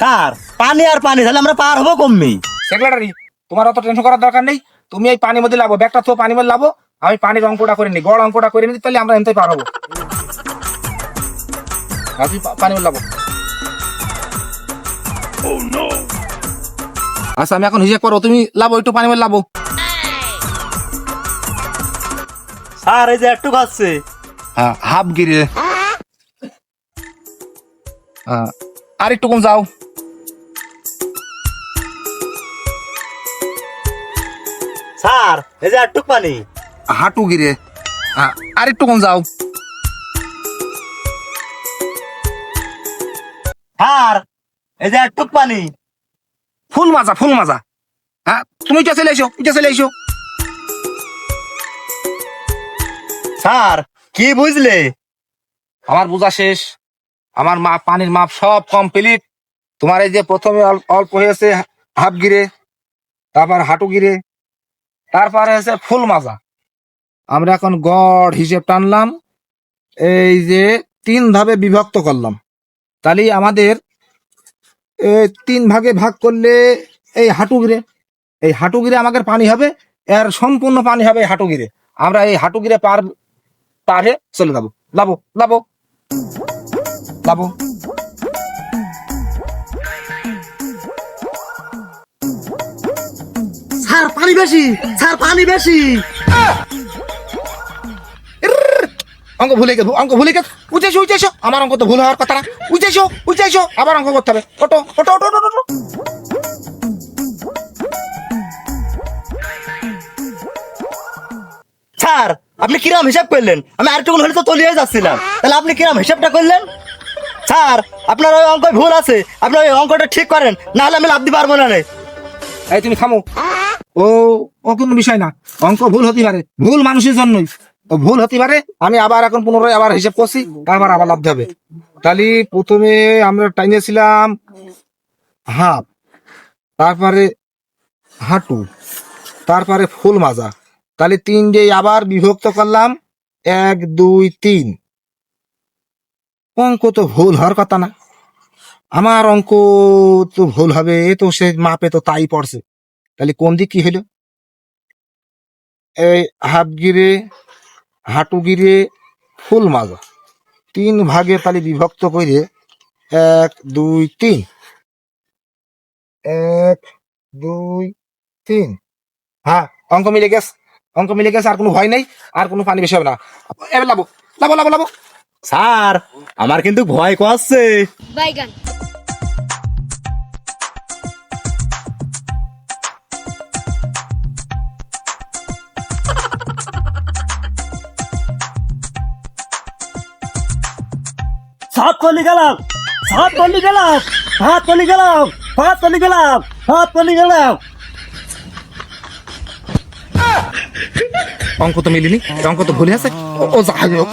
Sir পানি আর পানি তাহলে আমরা পার হব কমবি সেক্রেটারি তোমার অত টেনশন করার দরকার নেই। তুমি এই পানির মধ্যে লাভো ব্যাগটা তো পানির মধ্যে লাভো আমি পানির অঙ্কটা করে নিই গড় অঙ্কটা করে নিই তাহলে আমরা এনতে পার হব। পানির মধ্যে লাভো আচ্ছা আমি এখন হিসেব করো তুমি লাভো একটু পানির মধ্যে লাভো স্যার এই যে একটু খাচ্ছে। হ্যাঁ হাফ গিরে। আর একটু কম যাও। স্যার এই যে একটু পানি। হাঁটু গিরে। আর একটু কম যাও। স্যার এই যে একটু পানি। ফুল মাজা ফুল মাজা। হ্যাঁ তুমি এটা চলে এসো এটা চলে এসো। স্যার কি বুঝলে? আমার বোঝা শেষ। আমার মাপ পানির মাপ সব কমপ্লিট তোমার এই যে প্রথমে অল- অল্প হয়েছে হাফ গিরে তারপর হাঁটু গিরে। তারপরে হয়েছে ফুল মাজা। আমরা এখন গড় হিসেব টানলাম। এই যে তিন ধাপে বিভক্ত করলাম। তাহলে আমাদের তিন ভাগে ভাগ করলে এই হাঁটু গিরে, এই হাঁটু গিরে আমাদের পানি হবে, এর সম্পূর্ণ পানি হবে এই হাঁটু গিরে। আমরা এই হাঁটু গিরে পার, পারে চলে যাব। লাবো লাবো লাবো পানি বেশি। স্যার পানি বেশি। অঙ্ক ভুলে গেছো অঙ্ক ভুলে গেছো। উঠেছো উঠেছো। আমার অঙ্ক তো ভুল হওয়ার কথা না। উঠেছো উঠেছো। আবার অঙ্ক করতে হবে। ওটো ওটো ওটো ওটো ওটো স্যার আপনি কিরাম হিসাব করলেন? আমি আরেকটুকুন হলে তো তলিয়ে যাচ্ছিলাম। তাহলে আপনি কিরাম হিসাবটা করলেন? স্যার আপনার ওই অঙ্ক ভুল আছে। আপনি ওই অঙ্কটা ঠিক করেন। না হলে আমি লাভ দিতে পারব না রে। এই তুমি থামো। ও ও কোনো বিষয় না। অঙ্ক ভুল হতে পারে। ভুল মানুষের জন্যই। ও ভুল হতে পারে, আমি আবার এখন পুনরায় আবার হিসেব করছি, তারপর আবার লাভ হবে তাহলে প্রথমে আমরা টাইনেছিলাম হাফ, তারপরে হাঁটু, তারপরে ফুল মাজা। তাহলে তিন দিয়ে আবার বিভক্ত করলাম, এক, দুই, তিন। অঙ্ক তো ভুল হওয়ার কথা না। আমার অঙ্ক তো ভুল হবে, এ তো সে মাপে তো তাই পড়ছে। তাহলে কোন দিক কি হলো? এই হাফ গিরে, হাঁটু গিরে, ফুল মাজা। তিন ভাগে তাহলে বিভক্ত করে এক, দুই, তিন। এক, দুই, তিন। হ্যাঁ অঙ্ক মিলে গেছে। অঙ্ক মিলে গেছে, আর কোনো ভয় নেই, আর কোনো পানি বেশি হবে না। এবার লাবো লাবো লাবো লাবো। স্যার, আমার কিন্তু ভয় করছে বাইগান। সাত কলি গেলাম, সাত কলি গেলাম, সাত কলি গেলাম, সাত কলি গেলাম, সাত কলি গেলাম। অঙ্ক তো মিলিনি, অঙ্ক তো ভুলে আছে। ও যা হোক।